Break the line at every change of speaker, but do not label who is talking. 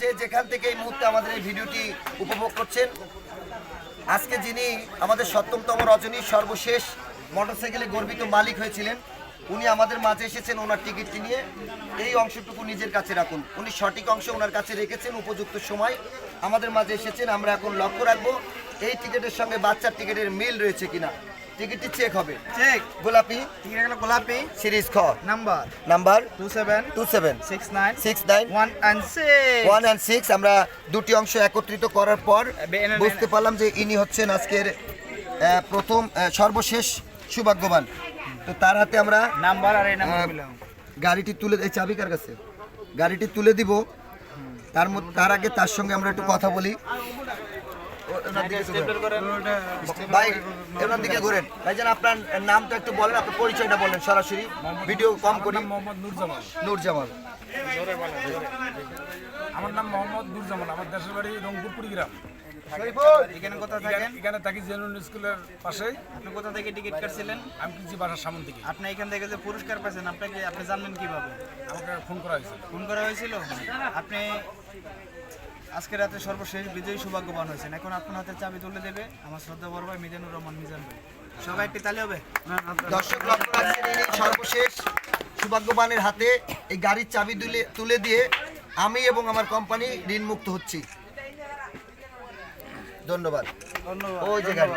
যে যেখান থেকে এই মুহূর্তে আমাদের এই ভিডিওটি উপভোগ করছেন, আজকে যিনি আমাদের সপ্তমতম রজনীর সর্বশেষ মোটরসাইকেলে গর্বিত মালিক হয়েছিলেন, উনি আমাদের মাঝে এসেছেন ওনার টিকিটটি নিয়ে। এই অংশটুকু নিজের কাছে রাখুন। উনি সঠিক অংশ ওনার কাছে রেখেছেন উপযুক্ত সময়। আমাদের মাঝে এসেছেন, আমরা এখন লক্ষ্য রাখব, এই টিকিটের সঙ্গে বাচ্চার টিকিটের মিল রয়েছে কিনা। টিকিটটি চেক হবে।
চেক
গোলাপি
ঠিক আছে গোলাপি।
সিরিজ খ।
Number
number
two seven
two seven
six nine
six nine
one and six
one and six আমরা দুটি অংশ একত্রিত করার পর বুঝতে পারলাম যে ইনি হচ্ছেন আজকের প্রথম সর্বশেষ সৌভাগ্যবান। তো তার হাতে আমরা
নাম্বার আর এই নাম্বার
গাড়িটি তুলে এই চাবি কার কাছে? গাড়িটি তুলে দিব। তার মধ্যে তার আগে তার সঙ্গে আমরা একটু কথা বলি। ভাই ওনার দিকে ঘুরেন। ভাইজান আপনার নামটা একটু বলেন আপনার পরিচয়টা বলেন সরাসরি। ভিডিও কম করি।
মোহাম্মদ নুরজামান। আমার নাম মোহাম্মদ নুরজামান আমার দেশের বাড়ি রংপুর কুড়িগ্রাম
এখানে
এখানে
থাকেন?
এখানে থাকি জেনুন স্কুলের পাশে
আপনি কোথা থেকে টিকিট কাটছিলেন?
আমি কিনছি বাসার সামন থেকে।
আপনি এখান থেকে যে পুরস্কার পাচ্ছেন আপনাকে আপনি জানবেন কীভাবে?
আমাকে ফোন করা হয়েছে
ফোন করা হয়েছিল? আপনি আজকে রাতে সর্বশেষ বিজয়ী সৌভাগ্যবান হয়েছেন। এখন আপনার হাতে চাবি তুলে দেবে আমার শ্রদ্ধা বড় ভাই মিজানুর রহমান মিজান ভাই। সবাই একটি তালে হবে?
দর্শক সর্বশেষ সৌভাগ্যবানের হাতে এই গাড়ির চাবি তুলে তুলে দিয়ে আমি এবং আমার কোম্পানি ঋণমুক্ত হচ্ছি। ধন্যবাদ।
ধন্যবাদ।
ওই যে গাড়ি।